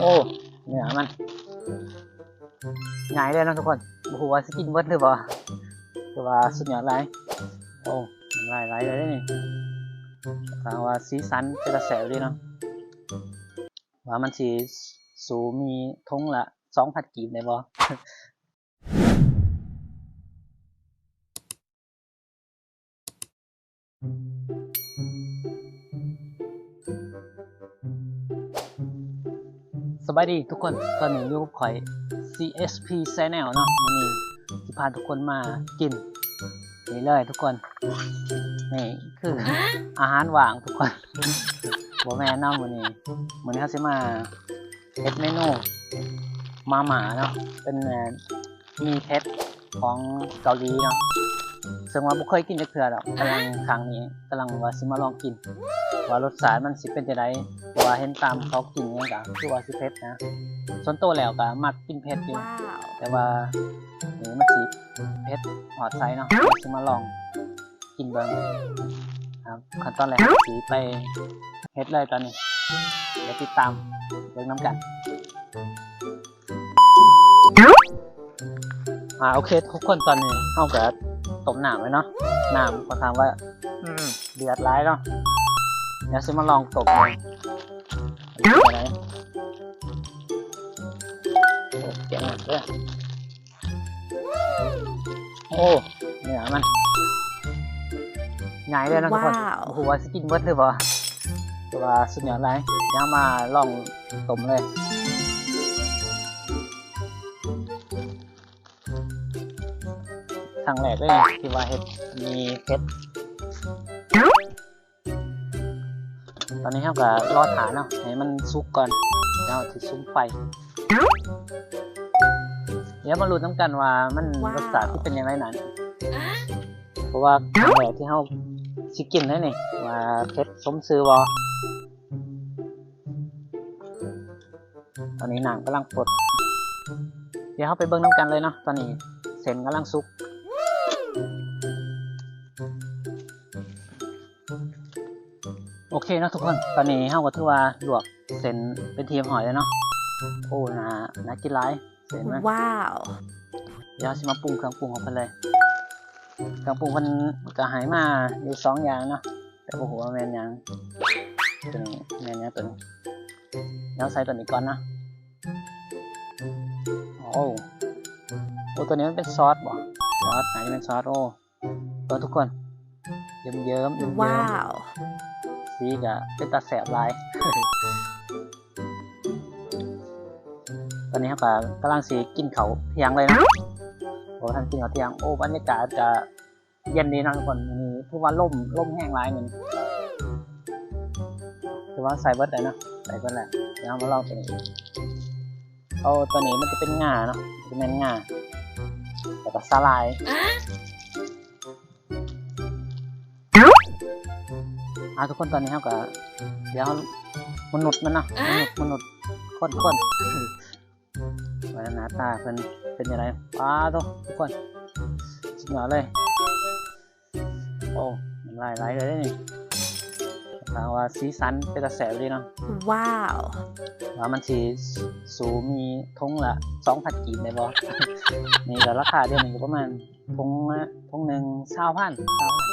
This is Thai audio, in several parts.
โอ้เหนือมันง่ายเลยนะทุกคนโอ้โหว่าสกินเบิดหรือบ่คือว่าสุดยอดไรโอ้หลายหลายเลยเด้นี่ถามว่าสีสันเป็นกระแสดีเนาะว่ามันสีสูมีทงละสองพันกีบได้บ่ บายดีทุกคนตอนนี้อยู่กับข่อย CSP Channel เนาะวันนี้ที่พาทุกคนมากินนี่เลยทุกคนนี่คืออาหารว่างทุกคนบ่แม่นเนาะวันนี้วันนี้เขาจะมาเฮ็ดเมนูมาหมาเนาะเป็นเอ่อมีเพชรของเกาหลีเนาะซึ่งว่าบ่เคยกินจักเทื่อดอกกำลังครั้งนี้กำลังว่าสิมาลองกิน ว่ารสชาติมันสิเป็นจังไดเพราะว่าเห็นตามเขากินหยังก็คือว่าสิเผ็ดนะส่วนตัวแล้วก็มักกินเผ็ดอยู่ ว้าวแต่ว่านี่มันสิเผ็ดหอดไซเนาะเดี๋ยวสิมาลองกินเบิ่งครับขั้นตอนแรกสิไปเฮ็ดเลยตอนนี้เดี๋ยวติดตามเบิ่งน้ำกัน อ่าโอเคทุกคนตอนนี้เฮาก็ต้มน้ำไว้เนาะน้ำก็ถามว่า อืมเดือดร้ายเนาะ เดี๋ยวสิมาลองตบเลยอะไรโอ้เสียงหนักเลยโอ้เหนือมันง่ายเลยนะทุกคนว้าว โอ้โหว่าสกินเบิร์ดหรือเปล่าแต่ว่าสุดยอดไรยังมาลองตมเลยครั้งแรกเลยที่ว่าเห็ดมีเพชร ตอนนี้เราก็รอฐานเนาะให้มันสุกก่อนแล้วถึงซุ้มไฟเดี๋ยวมาลุ้นน้ำกันว่ามันว้าวรสชาติที่เป็นยังไงนั้นเพราะว่าครั้งแรกที่เราสิกินได้นี่ว่าเพชรสมซื้อวอตอนนี้หนังกำลังปลดเดี๋ยวเราไปเบิ่งน้ำกันเลยเนาะตอนนี้เส้นกำลังสุก โอเคเนาะทุกคน ตอนนี้เฮาก็ถือว่าลวกเส้นเป็นทีมหอยแล้วเนาะ โอ้น่าน่ากินหลายเส้นมันว้าว เดี๋ยวสิมาปรุงเครื่องปรุงของเพิ่นเลยเครื่องปรุงเพิ่นก็ใหายมาอยู่สองอย่างเนาะ แต่บ่ฮู้ว่าแม่นหยังตัวนี้แม่นหยังตัวนี้เดี๋ยวใส่ตัวนี้ก่อนนะ โอ้โอ้ตัวนี้มันเป็นซอสบ่ซอสไหนเป็นซอสโอ้ตัวทุกคน เยิ้มเยิ้มๆเยิ้มๆว้าว สีกะเป็นตาแสบลาย ตอนนี้ครับกำลังสีกินเขาเที่ยงเลยนะโอ้ท่านกินเขาเที่ยง โอ้บรรยากาศจะเย็นดีนะทุกคนมีคือว่าล่มล่มแห้งลายเหมือนคือว่าใส่เบิร์ดเลยนะใส่เบิร์ดแหละเดี๋ยวมาลองตัวนี้เอาตัวนี้มันจะเป็นงาเนาะจะเป็นงาแต่ก็สลาย อ่าทุกคนตอนนี้เขาก็เดี๋ยวมนุษย์มันเนาะมนุษย์มนุษย์คนคนว่าหน้าตาเป็นเป็นยังไงป้าตัวทุกคนสุดยอดเลยโอ้มันหลายหลายเลยนี่ถามว่าสีสันเป็นกระแสดีเนาะว้าวว่ามันสีสูมีทงละสองพันกีบได้บ่นี่ก็ราคาเดียวนี่ก็ประมาณทงละทงหนึ่งเศร้าพันเศร้าพัน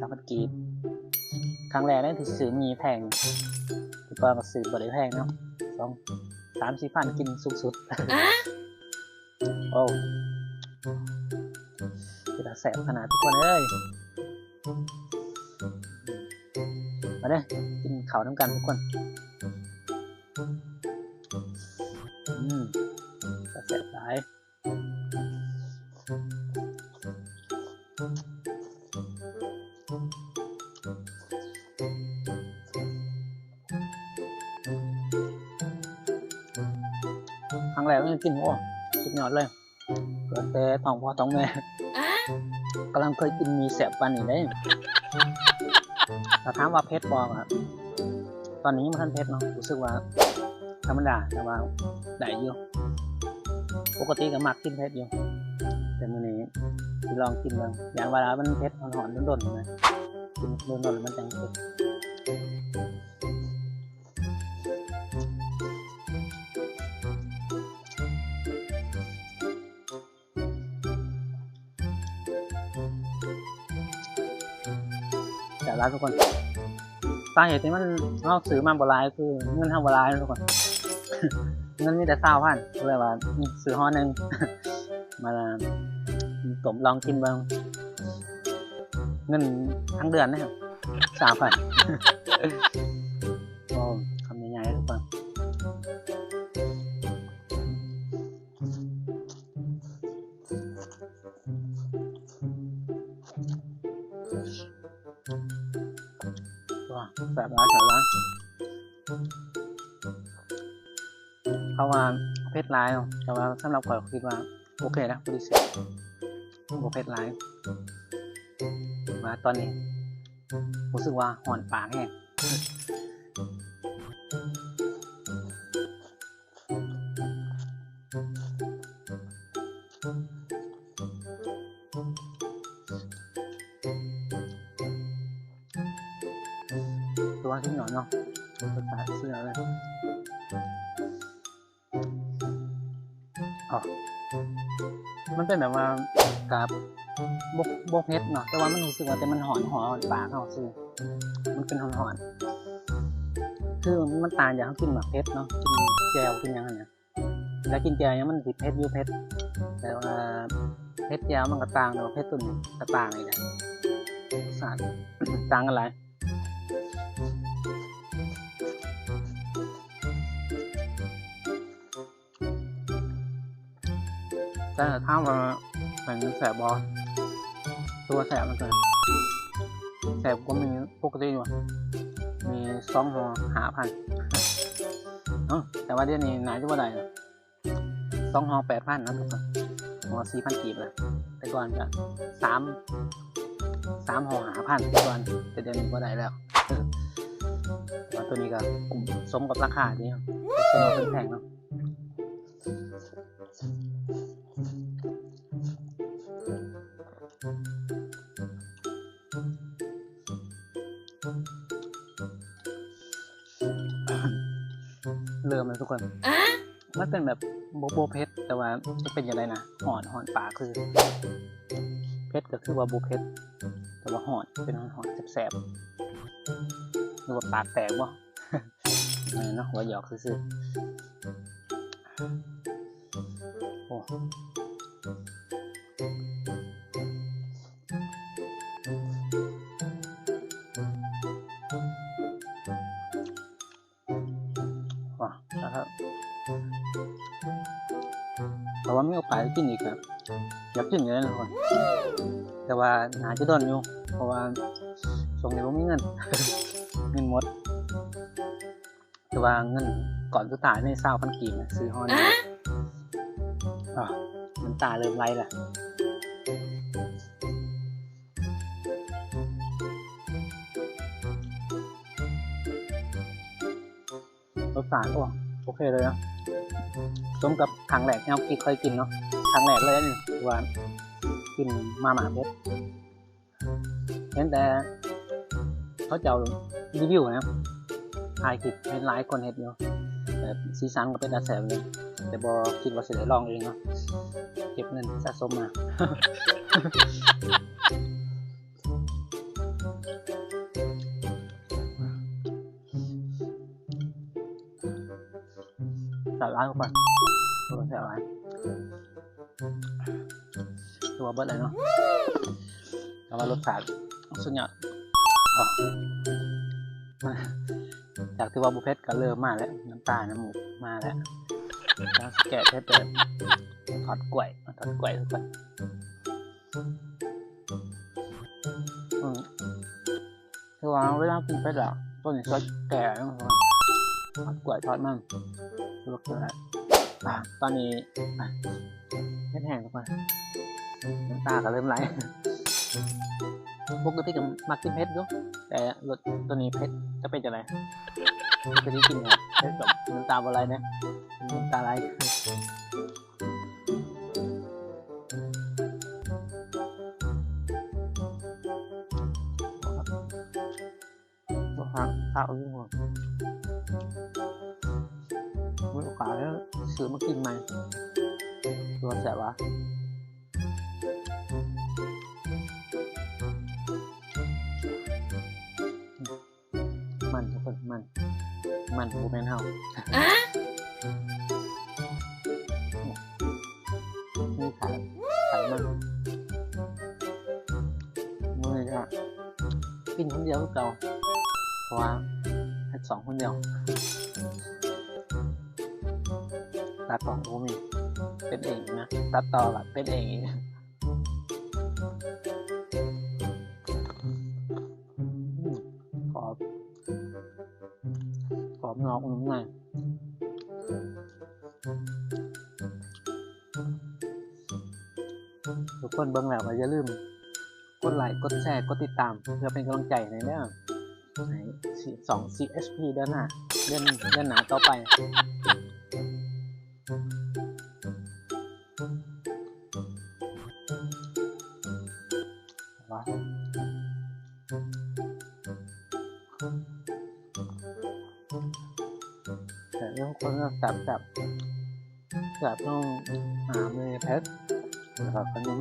สามพันกีบค รั้งแรกนั่นที่ซื้อมีแพงที่ปอนก็ซื้อบริแพงเนาะสองสามสี่พันกินสุดสุดๆโอ้คือแสบขนาดทุกคนเอ้ยมาเด้อกินข้าวน้ำกันทุกคน อืม ครั้งแรกก็กินโอ้สุดยอดเลยเกิดแต่ท้องพ่อท้องแม่กำลังเคยกินมีแสบปันนี่ได้แต่ถามว่าเพชรบอกอะตอนนี้มันทันเพชรเนาะรู้สึกว่าธรรมดาแต่ว่าได้อยู่ปกติก็มักกินเพชรอยู่แต่มื้อนี้สิลองกินบ้างอย่างเวลามันเพชรหอนๆดนๆนะกินโดนๆมันจังเผ็ด จาแร้านทุกคนสาเหตุที่มันเราซื้อมาบรายคือเงินห้าบรายทุกคนเงินมีแต่เศร้าพันเลยว่าซื้อห่อหนึ่งมาตมลองกินบ้างเงินทั้งเดือนนะครับสามพัน สาแสบร้ายแสบร้ายเขาว่าเพชรร้ายเนอะแต่ว่าสำหรับข่อยคิดว่า โอเคนะบริสุทธิ์โอเพชรร้ายมาตอนนี้รู้สึกว่าห่อนปากแห้ง มันเป็นแบบว่ากับบกบกเพชรเนาะแต่ว่ามันรู้สึกว่าแต่มันหอนหอนปากเขาซื้อมันเป็นหอนหอนคือมันต่างจากเขากินหมากเพชรเนาะกินแจวกินยังไงเนี่ยแล้วกินแจวเนี่ยมันติดเพชรอยู่เพชรแต่ว่าเพชรแจวมันก็ต่างแต่ว่าเพชรตุ่นก็ต่างเลยนะรสาติต่างกันหลาย แต่ถ้าว่ามันแสบบอตัวแสบมันเกินแสบก็มีปกติอยู่ มีสองหัวหาพันเอ้าแต่ว่าเดี๋ยวนี้นายจะว่าใดอะสองหัวแปดพันนะทุกคนหัวสี่พันกีบเลยแต่ก่อนจะสามสามหัวหาพันแต่ก่อนแต่เดี๋ยวนี้ว่าได้แล้วแต่ว่าตัวนี้ก็สมกับราคาดีครับสมกับเป็นแพงเนาะ ทุกคนมันเป็นแบบโบโบเพชรแต่ว่าจะเป็นยังไงนะหอนหอนปากคือ เพชรก็คือว่าโบเพชรแต่ว่าหอนเป็นหอนหอนแสบๆหรือว่าปากแตกบ่เออเนาะหัวหยอกซื่อๆโอ้ ได้กินอีกครับอยากกินอยู่แล้วนะทุกคนแต่ว่าหาจะโดนอยู่ เพราะว่าช่วงนี้ผมมีเงินเงินหมด แต่ว่าเงินก่อนสุดท้ายในเศร้าพันกีบนะซื้อห้อนี้อะน้ำตาเริ่มไหลละรสชาติโอ้โอเคเลยนะ สมกับครั้งแรกที่เราเคยกินเนาะครั้งแรกเลยนี่ว่ากินมาหมาเพชรเห็นแต่เขาจะเอารีวิวนะถ่ายคลิปให้หลายคนเห็นอยู่แต่ซีซันก็เป็นอาแสบเลยแต่บอคิดว่าสิได้ลองเองเนาะเก็บเงินสะสมมา ร้ายกว่าตัวแสบร้ายตัวเบิร์ดเลยเนาะแต่ว่ารสชาติสุดยอดอะจากที่ว่าบุเฟ่ต์ก็เริ่มมาแล้ว น้ำตาน้ำหมูกมาแล้วแล้วแกะเพชรเดิมทอดกล้วยมาทอดกล้วยทุกคนคือว่าเวลากินเพชรอะต้นนี้ก็แก่แล้วทุกคนทอดกล้วยทอดมัน ลวกเกลือตอนนี้แห้งทุกคนน้ำตาก็เริ่มไหลปกติก็มักกินเผ็ดอยู่แต่รสตัวนี้เผ็ดจะเป็นจะไรปกติกินเผ็ดแบบน้ำตาอะไรนะน้ำตาไหลบอกครับข้าวยิ่งกว่าไม่โอกาส แล้วซื้อมากินใหม่ตัวแสบวะอมันทุกคนมัน มันบูแมนเฮานี่ขายขายมันมือก็กินคนเดียวก็เก่าเพราะว่าแค่สองคนเดียว ตัดต่อโอ้มีเป็นเองนะตัดต่อแบบเป็นเองอีกขอบขอบนอกนุ่มในทุกคนเบิ่งแล้วอย่าลืม กดไลค์ กดแชร์ กดติดตาม เพื่อเป็นกำลังใจในเรื่องในสอง CSP เดือนหน้าเดือนเดือนหน้าต่อไป ว้าวแต่เรื่องคนก็จับจับจับต้องหาเมย์เพชรนะครับขนม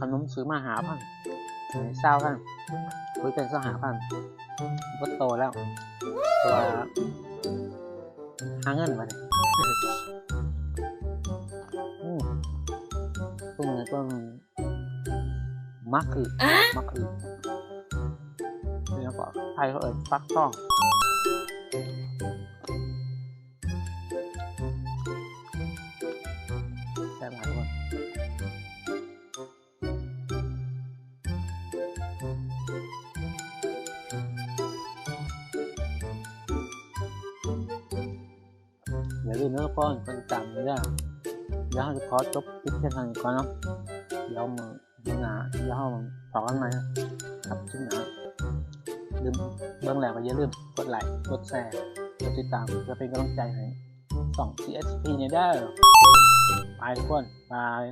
ขนมซื้อมาหาพันเศร้าพันคุยกันสหาพันก็โตแล้วตัวหาเงินมาเลย ตรงนี้ก็มักคือมักคือแล้วก็ไทยเขาเอ่ยฟักต้องแซ่บหลายคนอย่าลืมนะทุกคนคนจำไม่ได้ เดี๋ยวเราจะขอจบคลิปเพียงเท่านี้ก่อนเนาะเดี๋ยวมาหนาเดี๋ยวเราต่อกันใหมครับชิ้นหนาลืมเบื้องแหลกก็อย่าลืมกดไลค์กดแชร์กดติดตามเพื่อเป็นกำลังใจให้สอง CSP เนี่ยได้ไปทุกคนบาย